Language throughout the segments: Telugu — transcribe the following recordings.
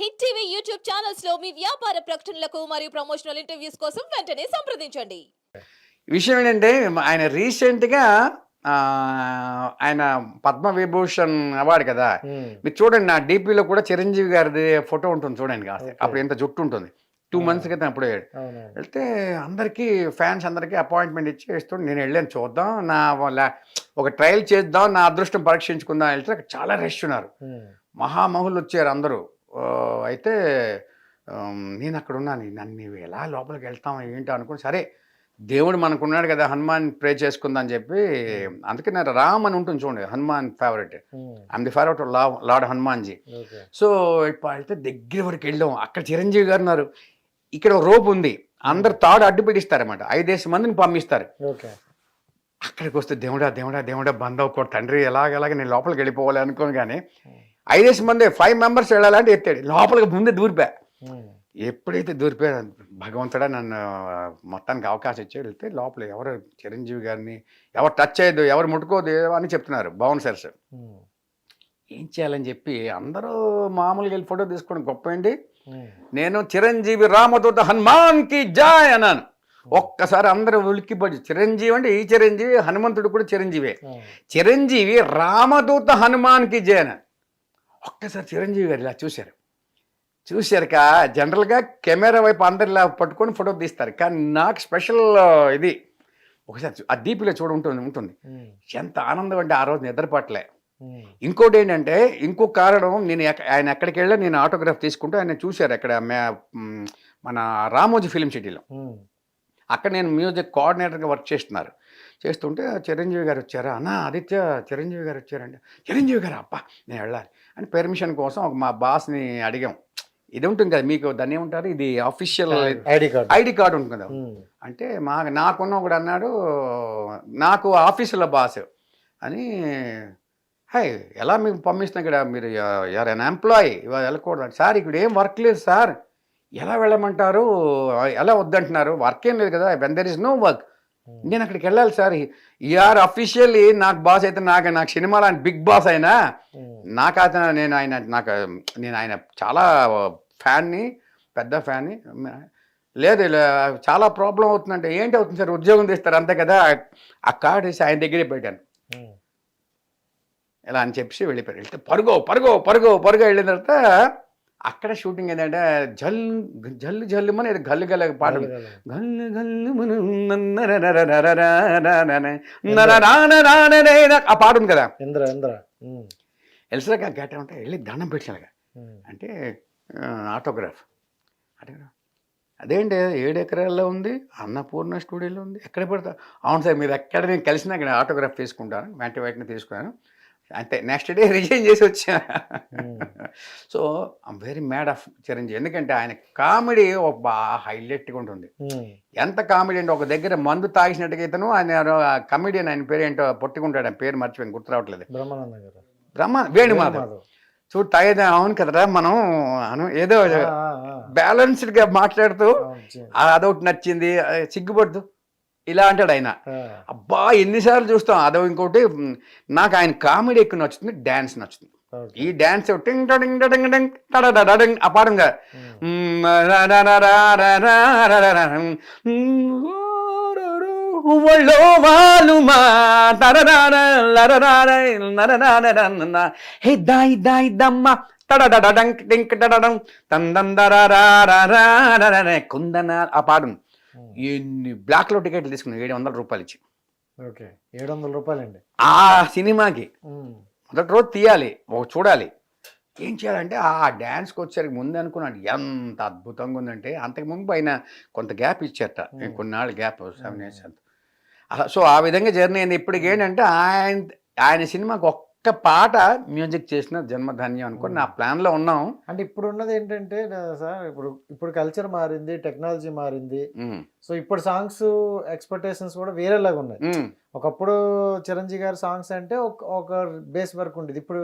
హిట్ టీవీ యూట్యూబ్ ఛానల్స్లో మీ వ్యాపార ప్రకటనలకు మరియు ప్రమోషనల్ ఇంటర్వ్యూస్ కోసం వెంటనే సంప్రదించండి. విషయం ఏంటంటే ఆయన రీసెంట్గా ఆయన పద్మవిభూషణ్ అవార్డు కదా. మీరు చూడండి నా డీపీలో కూడా చిరంజీవి గారిది ఫోటో ఉంటుంది చూడండి అప్పుడు ఎంత జుట్టు ఉంటుంది. టూ మంత్స్ క్రితం అప్పుడు. వెళ్తే అందరికీ ఫ్యాన్స్ అందరికీ అపాయింట్మెంట్ ఇచ్చి వేస్తుండే. నేను వెళ్ళాను చూద్దాం నా ఒక ట్రయల్ చేద్దాం నా అదృష్టం పరీక్షించుకుందాం వెళ్తే చాలా రష్ ఉన్నారు. మహామహులు వచ్చారు అందరూ. అయితే నేను అక్కడ ఉన్నాను నన్ను ఎలా లోపలికి వెళ్తాం ఏంటో అనుకుని సరే దేవుడు మనకున్నాడు కదా హనుమాన్ ప్రే చేసుకుందని చెప్పి అందుకే నేను రామ్ అని ఉంటుంది చూడండి Hanuman favourite I'm the favourite law lord Hanumanji so ఇప్పుడు దగ్గర వరకు వెళ్ళాం. అక్కడ చిరంజీవి గారు ఉన్నారు. ఇక్కడ రోప్ ఉంది. అందరు తాడు అడ్డు పెట్టిస్తారన్నమాట. ఐదేసి మందిని పంపిస్తారు. అక్కడికి వస్తే దేవుడా దేవుడా దేవుడా బంద్ అవ్వకూడదు తండ్రి ఎలాగెలాగ నేను లోపలికి వెళ్ళిపోవాలి అనుకోను కానీ ఐదేసి మంది ఫైవ్ మెంబర్స్ వెళ్ళాలంటే ఎత్తాడు. లోపలికి ముందే దూరిపా. ఎప్పుడైతే దూరిపోయా భగవంతుడా నన్ను మొత్తానికి అవకాశం ఇచ్చాడు. వెళ్తే లోపల ఎవరు చిరంజీవి గారిని ఎవరు టచ్ చేయదు ఎవరు ముట్టుకోదు అని చెప్తున్నారు బాగుంది సార్ సార్. ఏం చేయాలని చెప్పి అందరూ మామూలుగా వెళ్ళి ఫోటో తీసుకోండి గొప్ప ఏంటి నేను చిరంజీవి రామదూత హనుమాన్కి జాయ్ అన్నాను. ఒక్కసారి అందరూ ఉలిక్కిపడి చిరంజీవి అంటే ఈ చిరంజీవి హనుమంతుడు కూడా చిరంజీవి. చిరంజీవి రామదూత హనుమాన్కి జాయ్ అన్నాను ఒక్కసారి చిరంజీవి గారు ఇలా చూశారు. చూశారుక జనరల్గా కెమెరా వైపు అందరు ఇలా పట్టుకొని ఫోటో తీస్తారు. కానీ నాకు స్పెషల్ ఇది. ఒకసారి ఆ దీపిలో చూడ ఉంటుంది ఉంటుంది. ఎంత ఆనందం అంటే ఆ రోజు నిద్రపట్టలే ఇంకోటి ఏంటంటే ఇంకో కారణం నేను ఆయన ఎక్కడికి వెళ్ళా నేను ఆటోగ్రాఫ్ తీసుకుంటూ ఆయన చూశారు అక్కడ మన రామోజీ ఫిలిం సిటీలో. అక్కడ నేను మ్యూజిక్ కోఆర్డినేటర్గా వర్క్ చేస్తున్నారు. చేస్తుంటే చిరంజీవి గారు వచ్చారా. అన్నా ఆదిత్య చిరంజీవి గారు వచ్చారండి చిరంజీవి గారు? అప్ప నేను వెళ్ళాలి. అని పెర్మిషన్ కోసం ఒక మా బాస్ని అడిగాం. ఇది ఉంటుంది కదా మీకు దాన్ని ఏముంటారు? ఇది official ID card. ID card ఉంటుంది కదా. అంటే మా నాకున్న ఒకడు అన్నాడు నాకు ఆఫీసులో బాస్ అని హాయ్ ఎలా మీకు పంపిస్తున్నా ఇక్కడ? మీరు యార్ అన్ ఎంప్లాయీ వెళ్ళకూడదు. సార్ ఇక్కడ ఏం వర్క్ లేదు సార్. ఎలా వెళ్ళమంటారు? ఎలా వద్దంటున్నారు? వర్క్ ఏం లేదు కదా. When there is no work Hmm. నేను అక్కడికి వెళ్ళాలి సార్. ఈఆర్ అఫీషియల్లీ నాకు బాస్ అయితే నాకు నాకు సినిమా లాంటి బిగ్ బాస్ అయినా hmm. నాకు అతను నేను ఆయన నాకు నేను ఆయన చాలా ఫ్యాన్ని పెద్ద ఫ్యాన్ని. లేదు చాలా ప్రాబ్లం అవుతుందంటే ఏంటి అవుతుంది సార్? ఉద్యోగం తీస్తారు అంతే కదా. ఆ కార్డు వేసి ఆయన దగ్గరే పెట్టాను. Hmm. ఇలా అని చెప్పి వెళ్ళిపోయారు. వెళ్తే పరుగో పరుగో పరుగో పరుగు వెళ్ళిన తర్వాత అక్కడ షూటింగ్ ఏంటంటే జల్ జల్లు జల్లు మన గల్లు గల్ పాట గల్లు గల్లు ఆ పాట ఉంది కదా ఇంద్ర ఇంద్ర గట్ట ఉంటే వెళ్ళి దండం పెట్టాను అంటే ఆటోగ్రాఫ్ ఆటోగ్రాఫ్ అదేంటి ఏడు ఎకరాల్లో ఉంది అన్నపూర్ణ స్టూడియోలో ఉంది ఎక్కడ పెడతా అవును సార్ మీరు ఎక్కడ నేను కలిసినా ఆటోగ్రాఫ్ తీసుకుంటాను వెంట వెంటనే తీసుకున్నాను అంతే నెక్స్ట్ డే రిజైన్ చేసి వచ్చా. So I'm very mad of Chiranjeevi ఎందుకంటే ఆయన కామెడీ ఒక బాగా హైలైట్గా ఉంటుంది ఉమ్. ఎంత కామెడీ అంటే ఒక దగ్గర మందు తాగిసినట్టుగా ఇతను ఆయన కమెడియన్ ఆయన పేరు ఏంటో పొట్టుకుంటాడు ఆయన పేరు మర్చిపోయింది గుర్తు రావట్లేదు బ్రహ్మానంద గారు బ్రహ్మ వేణుమాధవ్ మాధవ్. చూడు తాగేది అవును కదరా మనం అను ఏదో. బ్యాలెన్స్డ్గా మాట్లాడుతూ అవును, జీ- "ఆ, అదొకటి నచ్చింది ఆ, సిగ్గుపడదు ఇలా అంటాడు ఆయన అబ్బా ఎన్నిసార్లు చూస్తాం అదో ఇంకోటి మ్, నాకు ఆయన కామెడీ ఎక్కువ నచ్చుతుంది డ్యాన్స్ నచ్చుతుంది. ఈ డ్యాన్స్ టింగ్ టడింగ్ టడింగ్ టడింగ్ టడడడడింగ్ ఆ పాడంగా లరరార నరరారరన్న. హే దాయి దాయి దమ్మ టడడడడంక్ టింక్ టడడం. కుందన ఆ పాడు. ఎన్ని బ్లాక్లో టికెట్లు తీసుకున్నాను ఏడు వందల రూపాయలు ఇచ్చి ఓకే. ఏడు వందల రూపాయలండి. ఆ సినిమాకి. ఉమ్. మొదటి రోజు తీయాలి ఒక చూడాలి. ఏం చేయాలంటే ఆ డ్యాన్స్కి వచ్చేసరికి ముందు అనుకున్నాను ఎంత అద్భుతంగా ఉందంటే అంతకు ముందు ఆయన కొంత గ్యాప్ ఇచ్చారట Hmm. కొన్నాళ్ళు గ్యాప్ సెవెన్ ఇయర్స్ అంత. అలా సో ఆ విధంగా జర్నీ అయింది. ఇప్పటికి ఏంటంటే ఆయన ఆయన సినిమాకి ఒక్క పాట మ్యూజిక్ చేసిన జన్మధాన్యం అనుకో నా ప్లాన్లో ఉన్నాం. అంటే ఇప్పుడు ఉన్నది ఏంటంటే సార్ ఇప్పుడు ఇప్పుడు కల్చర్ మారింది టెక్నాలజీ మారింది. ఉమ్, సో ఇప్పుడు సాంగ్స్ ఎక్స్పెక్టేషన్స్ కూడా వేరేలాగా ఉన్నాయి. ఉమ్, ఒకప్పుడు చిరంజీవి గారి సాంగ్స్ అంటే ఒక ఒక బేస్ వరకు ఉండేది. ఇప్పుడు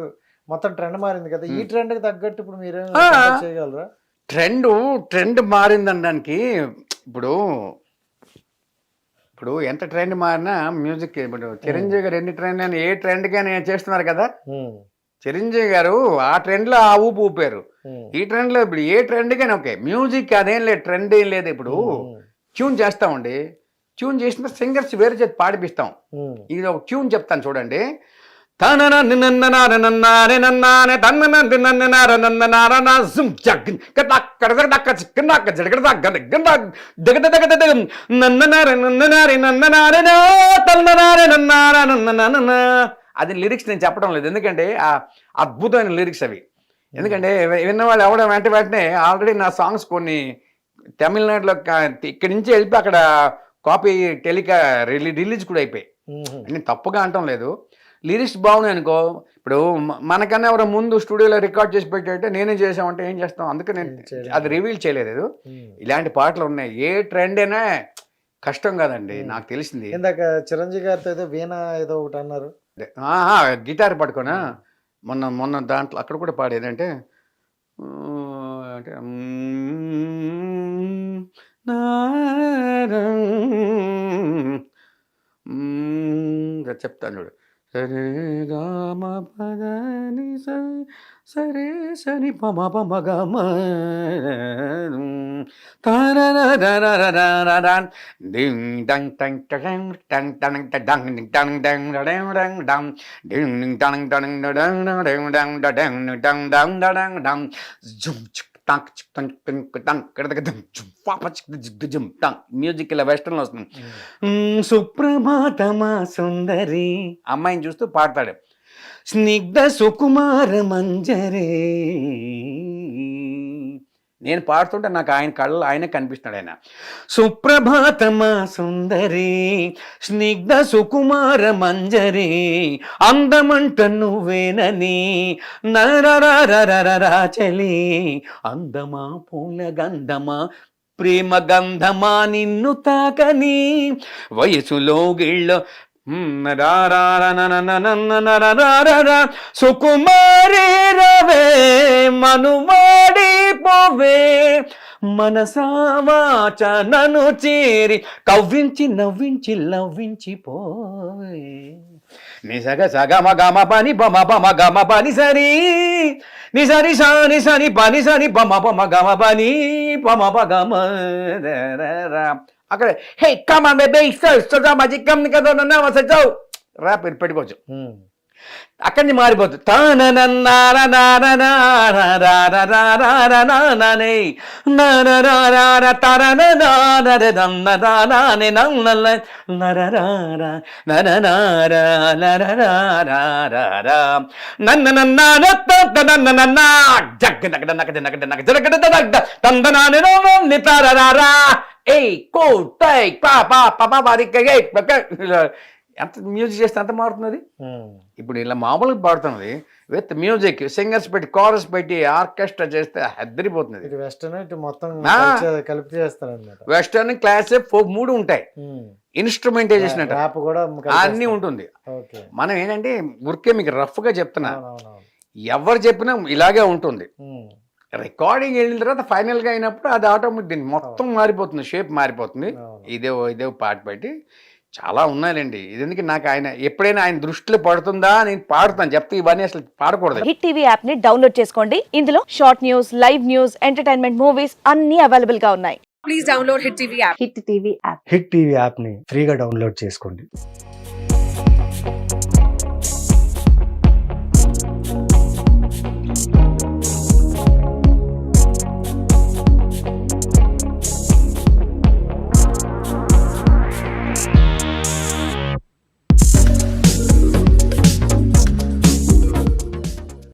మొత్తం ట్రెండ్ మారింది కదా. ఈ Hmm. ట్రెండ్కి తగ్గట్టు ఇప్పుడు మీరేం చేయగలరా? ట్రెండ్ ట్రెండ్ మారిందనడానికి ఇప్పుడు ఇప్పుడు ఎంత ట్రెండ్ మారినా మ్యూజిక్ ఇప్పుడు చిరంజీవి గారు ఎన్ని ట్రెండ్ అని ఏ ట్రెండ్గా చేస్తున్నారు కదా ఉమ్. చిరంజీవి గారు ఆ ట్రెండ్లో ఆ ఊపు ఊపారు ఉమ్. ఈ ట్రెండ్లో ఇప్పుడు ఏ ట్రెండ్కైనా ఓకే మ్యూజిక్ అదేం లేదు ట్రెండ్ ఏం లేదు ఇప్పుడు. ట్యూన్ చేస్తామండి ట్యూన్ చేసిన సింగర్స్ వేరే చేతి పాడిపిస్తాం. ఇది ఒక ట్యూన్ చెప్తాను చూడండి అది లిరిక్స్ నేను చెప్పడం లేదు. ఎందుకంటే ఆ అద్భుతమైన లిరిక్స్ అవి. ఎందుకంటే విన్నవాళ్ళు ఎవడం వెంట వెంటనే ఆల్రెడీ నా సాంగ్స్ కొన్ని తమిళనాడులో ఇక్కడి నుంచి వెళ్ళిపోయి అక్కడ కాపీ టెలికా రిలీజ్ కూడా అయిపోయాయి. నేను తప్పుగా అంటాం లేదు. లిరిక్స్ బాగున్నాయి అనుకో. ఇప్పుడు మనకన్నా ఎవరో ముందు స్టూడియోలో రికార్డ్ చేసి పెట్టారంటే నేనే చేసామంటే ఏం చేస్తాం? అందుకే నేను. అది రివీల్ చేయలేదు. ఇలాంటి పాటలు ఉన్నాయి. ఏ ట్రెండ్ అయినా కష్టం కాదండి నాకు తెలిసింది. ఇందాక చిరంజీవి గారితో ఏదో వీణ ఏదో ఒకటి అన్నారు. గిటార్ పట్టుకోనా? మొన్న మొన్న దాంట్లో అక్కడ కూడా పాడేది అంటే చెప్తాను చూడు. సరే గామ పదని స- సరే సని పమ పమ గమ తారరరరరరరరన్. డింగ్ డంగ్ టంగ్ టడంగ్ టంగ్ టంగ్ టడంగ్ డింగ్ టంగ్ డంగ్ డడంగ్ డంగ్ డం. డింగ్ డింగ్ టంగ్ టంగ్ డడంగ్ డడంగ్ డంగ్ డడంగ్ డంగ్ డంగ్ డడంగ్ డం. జుమ్ చిక్ టంక్ చిక్ టంక్ టంక్ టంక్ కడదక డం జుమ్ పాప చిక్ జిగ్ జుమ్ టంక్. మ్యూజిక్ ఇలా వెస్టర్న్ వస్తుంది. సుప్రభాతమా సుందరి. అమ్మాయిని చూస్తూ పాడతాడు. స్నిగ్ధ సుకుమార మంజరే. నేను పాడుతుంటే నాకు ఆయన కళ్ళు ఆయన కనిపిస్తున్నాడు ఆయన. సుప్రభాతమా సుందరి స్నిగ్ధ సుకుమార మంజరి అందమంట నువ్వేనని నరరరరరరా చలి అందమా పూల గంధమా ప్రేమ గంధమా నిన్ను తాకని వయసులో గిళ్ళ. సుకుమారే రవే మనువాడి పోవే. మనసావాచ నన్ను చేరి కవ్వించి నవ్వించి లవ్వించి పోవే. నిసగ సగ మగమ పని బమ బమ గమ పని సరి నిసరి సాని సని పని సని బమ బమ గమ పని బమ బగమ అక్కడ హే కమ బేబే బేబీ ఇస్తా మజిక్ కమ్ కదా నన్న వసచావు రా పెట్టుకోవచ్చు. అక్కడి నుంచి మారిపోతుంది ఏయ్ కోట్ పా పా పా పా ఎంత మ్యూజిక్ చేస్తే ఎంత మారుతున్నది. ఇప్పుడు ఇలా మామూలుగా పాడుతున్నది విత్ మ్యూజిక్ సింగర్స్ పెట్టి కారస్ పెట్టి ఆర్కెస్ట్రా చేస్తే హద్దరిపోతున్నది. ఇటు వెస్టర్న్ వెస్టర్న్ క్లాస్ ఫోక్ మూడు ఉంటాయి. అంటే. ర్యాప్ కూడా అన్నీ ఉంటుంది. మనం ఏంటంటే ఊరికే మీకు రఫ్గా చెప్తున్నా. ఎవరు చెప్పినా ఇలాగే ఉంటుంది. రికార్డింగ్ వెళ్ళిన తర్వాత ఫైనల్గా అయినప్పుడు అది ఆటోమేటిక్ మొత్తం మారిపోతుంది షేప్ మారిపోతుంది. ఇదే ఇదే పాట పెట్టి చాలా ఉన్నాయండి. ఇది ఎందుకు నాకు ఆయన ఎప్పుడైనా ఆయన దృష్టిలో పడుతుందా నేను పాడుతాను. చెప్తే ఇవన్నీ అసలు పాడకూడదు. హిట్ టీవీ యాప్ని డౌన్లోడ్ చేసుకోండి. ఇందులో short news live news entertainment movies అన్ని అవైలబుల్గా ఉన్నాయి. please download Hit TV app. Hit TV app. Hit TV యాప్ని ఫ్రీగా డౌన్లోడ్ చేసుకోండి.